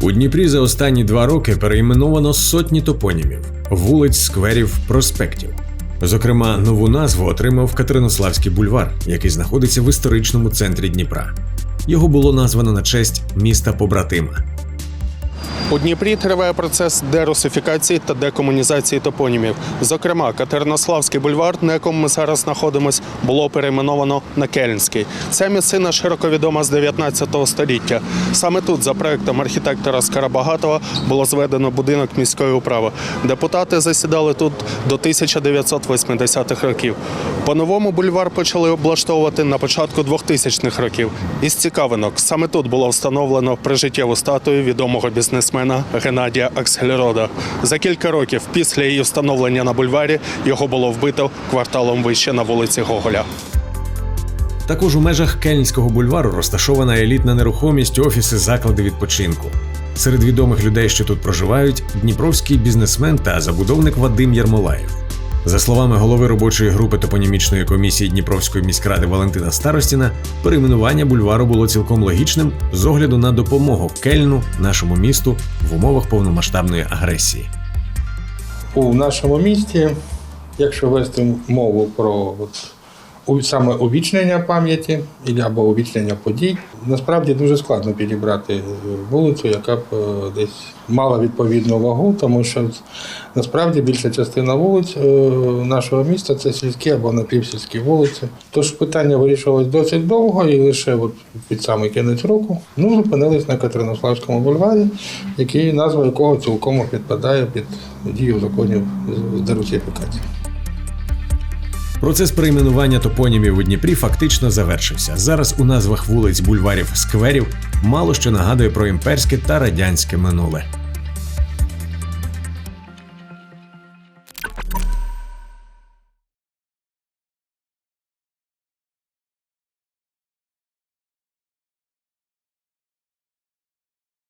У Дніпрі за останні два роки перейменовано сотні топонімів, вулиць, скверів, проспектів. Зокрема, нову назву отримав Катеринославський бульвар, який знаходиться в історичному центрі Дніпра. Його було названо на честь міста побратима. У Дніпрі триває процес дерусифікації та декомунізації топонімів. Зокрема, Катеринославський бульвар, на якому ми зараз знаходимось, було перейменовано на Кельнський. Ця місцина широко відома з 19 століття. Саме тут, за проектом архітектора Скарабагатова, було зведено будинок міської управи. Депутати засідали тут до 1980-х років. По-новому бульвар почали облаштовувати на початку 2000-х років. Із цікавинок саме тут було встановлено прижиттєву статую відомого бізнесмена Геннадія Аксельрода. За кілька років після її встановлення на бульварі його було вбито кварталом вище на вулиці Гоголя. Також у межах Кельнського бульвару розташована елітна нерухомість, офіси, заклади відпочинку. Серед відомих людей, що тут проживають, дніпровський бізнесмен та забудовник Вадим Ярмолаєв. За словами голови робочої групи топонімічної комісії Дніпровської міськради Валентина Старостіна, перейменування бульвару було цілком логічним з огляду на допомогу Кельну нашому місту в умовах повномасштабної агресії. у нашому місті, якщо вести мову про саме увічнення пам'яті або увічнення подій, насправді дуже складно підібрати е, вулицю, яка б е, десь мала відповідну вагу, тому що насправді більша частина вулиць е, нашого міста це сільські або напівсільські вулиці. Тож питання вирішувалось досить довго і лише от під самий кінець року ну, зупинились на Катеринославському бульварі, який назва якого цілком підпадає під дію законів з дерусифікації. Процес перейменування топонімів у Дніпрі фактично завершився. Зараз у назвах вулиць, бульварів, скверів мало що нагадує про імперське та радянське минуле.